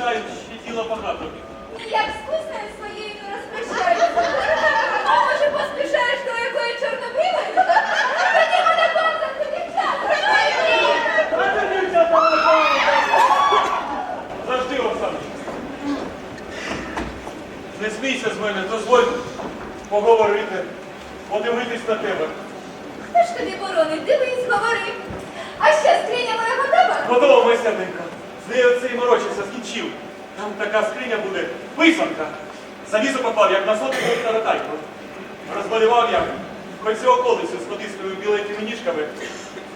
розпишають ще багато. І як з своєю не розпишаєшся. Може, поспішаєш до якої чорнобривої? Тоді вона конкурсу дівчата. Завжди, Олександр. Не смійся з мене, дозволь поговорити, подивитись на тебе. Хто ж тобі боронить? Дивись, говори. А ще скриня моя готова? Готова, моя нею цей морочився, скінчив. Там така скриня буде писанка. Завісу поклав, як на сотку на ратайку. Розмалював я. Хоч цього колесю з водискою біленькими ніжками.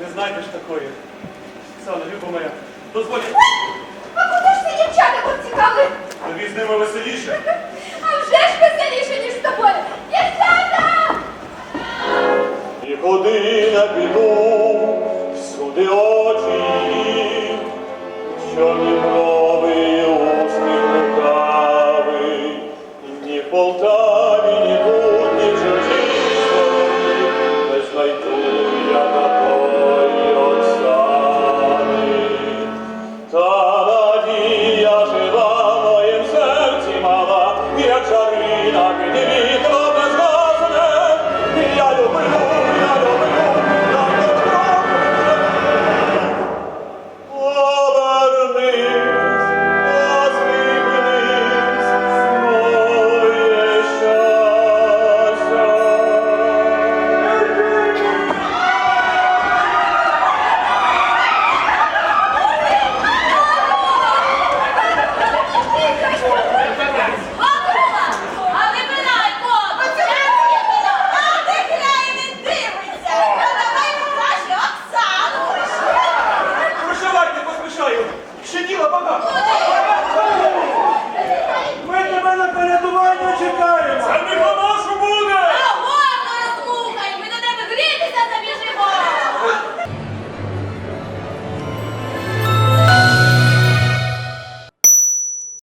Не знайдеш такої. Оксана, люба моя, дозволь, А куди ж ти дівчата повтікали? тобі з ними веселіше. А вже ж веселіше, ніж з тобою. Дівчата! Нікуди не піду, всюди чорні брови,